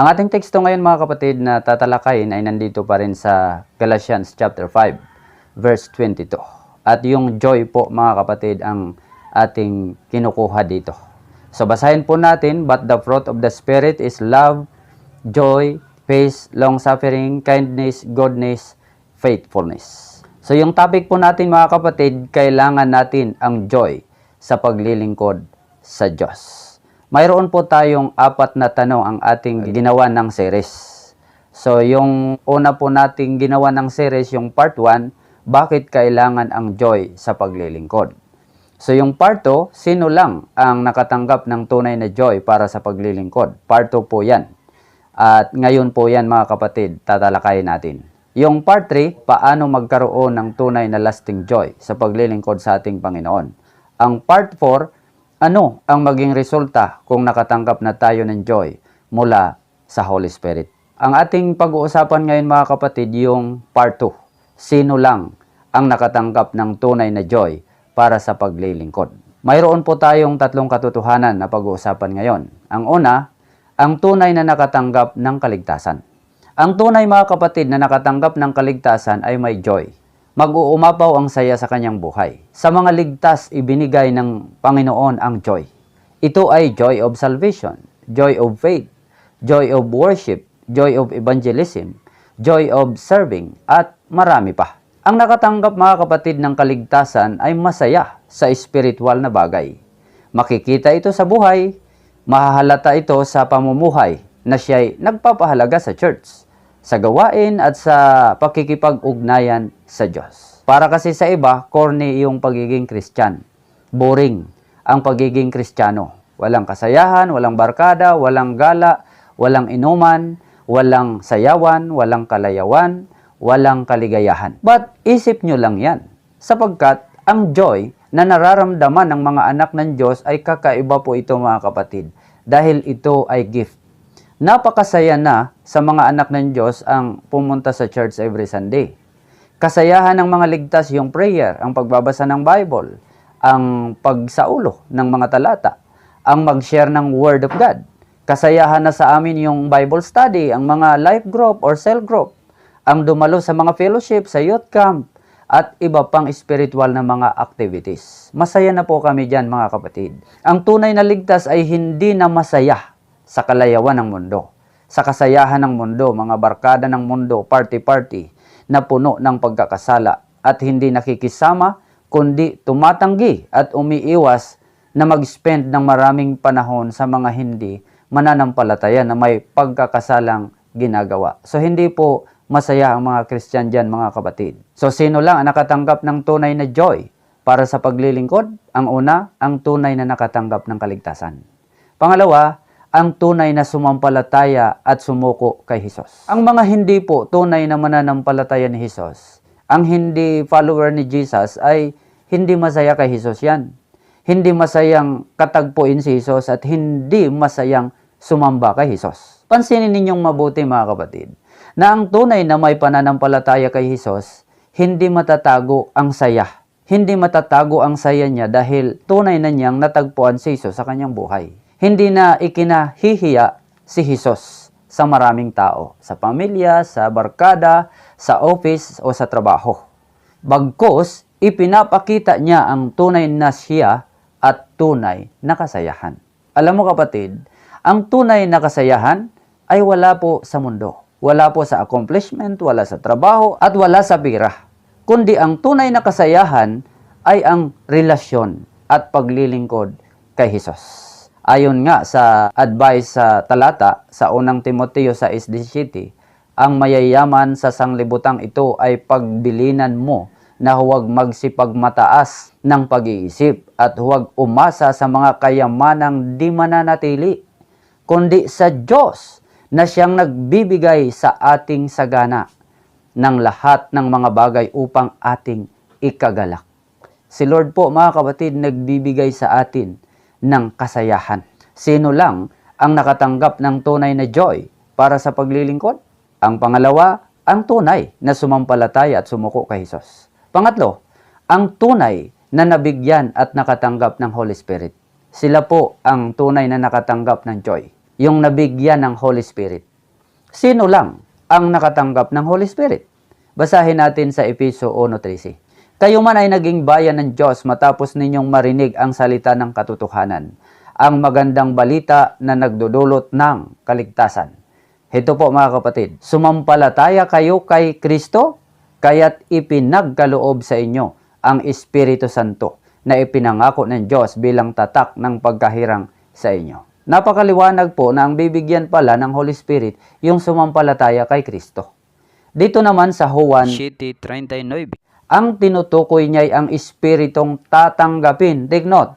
Ang ating teksto ngayon mga kapatid na tatalakayin ay nandito pa rin sa Galatians chapter 5 verse 22. At yung joy po mga kapatid ang ating kinukuha dito. So basahin po natin, but the fruit of the Spirit is love, joy, peace, long-suffering, kindness, goodness, faithfulness. So yung topic po natin mga kapatid, kailangan natin ang joy sa paglilingkod sa Diyos. Mayroon po tayong apat na tanong ang ating ginawa ng series. So yung una po nating ginawa ng series, yung part 1, bakit kailangan ang joy sa paglilingkod? So yung part 2, sino lang ang nakatanggap ng tunay na joy para sa paglilingkod? Part 2 po yan. At ngayon po yan mga kapatid, tatalakayin natin. Yung part 3, paano magkaroon ng tunay na lasting joy sa paglilingkod sa ating Panginoon. Ang part 4, ano ang maging resulta kung nakatanggap na tayo ng joy mula sa Holy Spirit. Ang ating pag-uusapan ngayon mga kapatid, yung part 2. Sino lang ang nakatanggap ng tunay na joy para sa paglilingkod? Mayroon po tayong tatlong katotohanan na pag-uusapan ngayon. Ang una, ang tunay na nakatanggap ng kaligtasan. Ang tunay mga kapatid na nakatanggap ng kaligtasan ay may joy. Mag-uumapaw ang saya sa kanyang buhay. Sa mga ligtas, ibinigay ng Panginoon ang joy. Ito ay joy of salvation, joy of faith, joy of worship, joy of evangelism, joy of serving, at marami pa. Ang nakatanggap mga kapatid ng kaligtasan ay masaya sa espiritual na bagay. Makikita ito sa buhay, mahahalata ito sa pamumuhay na siya'y nagpapahalaga sa church, sa gawain at sa pakikipag-ugnayan sa Diyos. Para kasi sa iba, corny yung pagiging Christian. Boring ang pagiging Kristiyano. Walang kasayahan, walang barkada, walang gala, walang inuman, walang sayawan, walang kalayawan, walang kaligayahan. But isip nyo lang yan. Sapagkat ang joy na nararamdaman ng mga anak ng Diyos ay kakaiba po ito mga kapatid. Dahil ito ay gift. Napakasaya na sa mga anak ng Diyos ang pumunta sa church every Sunday. Kasayahan ng mga ligtas yung prayer, ang pagbabasa ng Bible, ang pagsaulo ng mga talata, ang mag-share ng Word of God. Kasayahan na sa amin yung Bible study, ang mga life group or cell group, ang dumalo sa mga fellowship, sa youth camp, at iba pang spiritual na mga activities. Masaya na po kami dyan mga kapatid. Ang tunay na ligtas ay hindi na masaya sa kalayawan ng mundo. Sa kasayahan ng mundo, mga barkada ng mundo, party-party, na puno ng pagkakasala at hindi nakikisama, kundi tumatanggi at umiiwas na mag-spend ng maraming panahon sa mga hindi mananampalataya na may pagkakasalang ginagawa. So hindi po masaya ang mga Christian dyan mga kapatid. So sino lang ang nakatanggap ng tunay na joy para sa paglilingkod? Ang una, ang tunay na nakatanggap ng kaligtasan. Pangalawa, ang tunay na sumampalataya at sumuko kay Hesus. Ang mga hindi po tunay na mananampalataya ni Hesus, ang hindi follower ni Jesus ay hindi masaya kay Hesus yan. Hindi masayang katagpuin si Hesus at hindi masayang sumamba kay Hesus. Pansinin ninyong mabuti mga kapatid, na ang tunay na may pananampalataya kay Hesus, hindi matatago ang saya. Hindi matatago ang saya niya dahil tunay na niyang natagpuan si Jesus sa kanyang buhay. Hindi na ikinahihiya si Jesus sa maraming tao, sa pamilya, sa barkada, sa office o sa trabaho. Bagkos, ipinapakita niya ang tunay na siya at tunay na kasayahan. Alam mo kapatid, ang tunay na kasayahan ay wala po sa mundo. Wala po sa accomplishment, wala sa trabaho, at wala sa pira. Kundi ang tunay na kasayahan ay ang relasyon at paglilingkod kay Jesus. Ayon nga sa advice sa talata sa unang Timoteo sa SD ang mayayaman sa sanglibutang ito ay pagbilinan mo na huwag magsipagmataas ng pag-iisip at huwag umasa sa mga kayamanang di mananatili, kundi sa Diyos na siyang nagbibigay sa ating sagana ng lahat ng mga bagay upang ating ikagalak. Si Lord po, mga kapatid, nagbibigay sa atin ng kasayahan. Sino lang ang nakatanggap ng tunay na joy para sa paglilingkod? Ang pangalawa, ang tunay na sumampalataya at sumuko kay Jesus. Pangatlo, ang tunay na nabigyan at nakatanggap ng Holy Spirit. Sila po ang tunay na nakatanggap ng joy, yung nabigyan ng Holy Spirit. Sino lang ang nakatanggap ng Holy Spirit? Basahin natin sa Episo 1.13. Kayo man ay naging bayan ng Diyos matapos ninyong marinig ang salita ng katotohanan, ang magandang balita na nagdudulot ng kaligtasan. Ito po mga kapatid, sumampalataya kayo kay Kristo, kaya't ipinagkaloob sa inyo ang Espiritu Santo na ipinangako ng Diyos bilang tatak ng pagkahirang sa inyo. Napakaliwanag po na ang bibigyan pala ng Holy Spirit yung sumampalataya kay Kristo. Dito naman sa Juan 7.39, ang tinutukoy niya ay ang Espiritong tatanggapin, take note,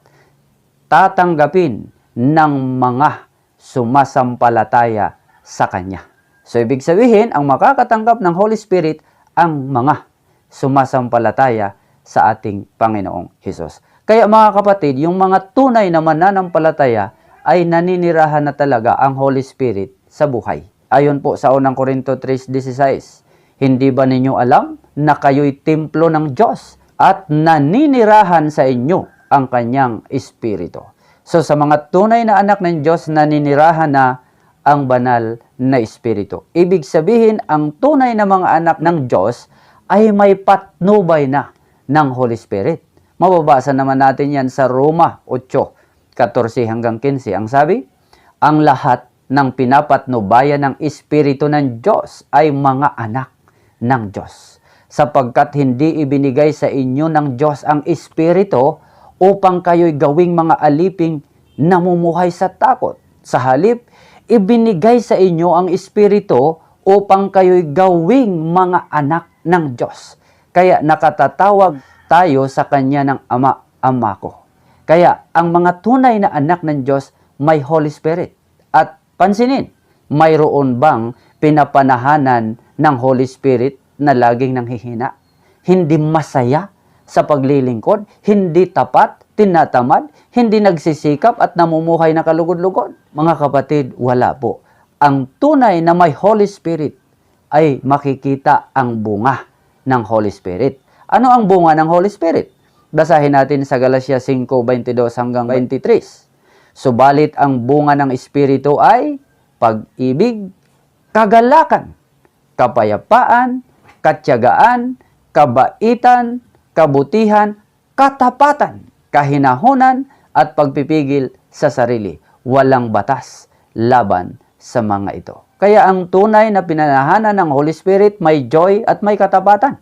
tatanggapin ng mga sumasampalataya sa Kanya. So, ibig sabihin, ang makakatanggap ng Holy Spirit ang mga sumasampalataya sa ating Panginoong Hesus. Kaya mga kapatid, yung mga tunay na mananampalataya ay naninirahan na talaga ang Holy Spirit sa buhay. Ayon po sa unang Korinto 3.16, Hindi ba ninyo alam na kayo'y templo ng Diyos at naninirahan sa inyo ang kanyang Espiritu? So sa mga tunay na anak ng Diyos, naninirahan na ang banal na Espiritu. Ibig sabihin, ang tunay na mga anak ng Diyos ay may patnubay na ng Holy Spirit. Mababasa naman natin yan sa Roma 8, 14 hanggang 15. Ang sabi, ang lahat ng pinapatnubayan ng Espiritu ng Diyos ay mga anak ng Diyos. Sapagkat hindi ibinigay sa inyo ng Diyos ang Espiritu upang kayo'y gawing mga aliping namumuhay sa takot. Sa halip, ibinigay sa inyo ang Espiritu upang kayo'y gawing mga anak ng Diyos. Kaya nakatatawag tayo sa Kanya ng Ama, Ama ko. Kaya ang mga tunay na anak ng Diyos may Holy Spirit. At pansinin, mayroon bang pinapanahanan ng Holy Spirit na laging nanghihina? Hindi masaya sa paglilingkod, hindi tapat, tinatamad, hindi nagsisikap at namumuhay na kalugod-lugod. Mga kapatid, wala po. Ang tunay na may Holy Spirit ay makikita ang bunga ng Holy Spirit. Ano ang bunga ng Holy Spirit? Basahin natin sa Galatia 5:22 hanggang 23. Subalit ang bunga ng Espiritu ay pag-ibig, kagalakan, kapayapaan, katyagaan, kabaitan, kabutihan, katapatan, kahinahunan, at pagpipigil sa sarili. Walang batas laban sa mga ito. Kaya ang tunay na pinanahanan ng Holy Spirit may joy at may katapatan.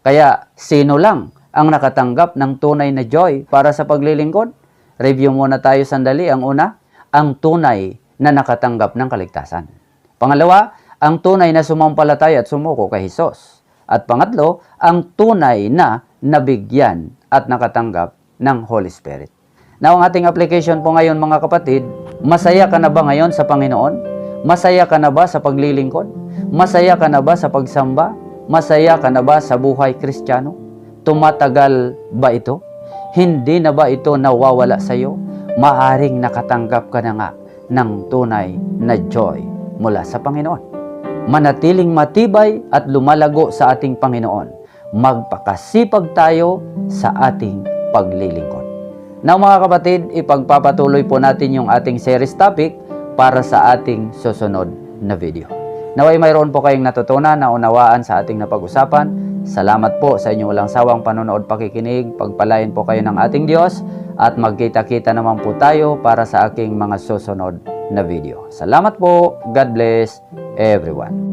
Kaya sino lang ang nakatanggap ng tunay na joy para sa paglilingkod? Review muna tayo sandali. Ang una, ang tunay na nakatanggap ng kaligtasan. Pangalawa, ang tunay na sumampalataya at sumuko kay Hesus. At pangatlo, ang tunay na nabigyan at nakatanggap ng Holy Spirit. Now, ang ating application po ngayon mga kapatid, masaya ka na ba ngayon sa Panginoon? Masaya ka na ba sa paglilingkod? Masaya ka na ba sa pagsamba? Masaya ka na ba sa buhay kristyano? Tumatagal ba ito? Hindi na ba ito nawawala sa iyo? Maaring nakatanggap ka na nga ng tunay na joy mula sa Panginoon. Manatiling matibay at lumalago sa ating Panginoon. Magpakasipag tayo sa ating paglilingkod. Now mga kapatid, ipagpapatuloy po natin yung ating series topic para sa ating susunod na video. Naway mayroon po kayong natutunan na unawaan sa ating napag-usapan. Salamat po sa inyong walang sawang panonood pakikinig. Pagpalain po kayo ng ating Diyos at magkita-kita naman po tayo para sa aking mga susunod na video. Salamat po. God bless everyone.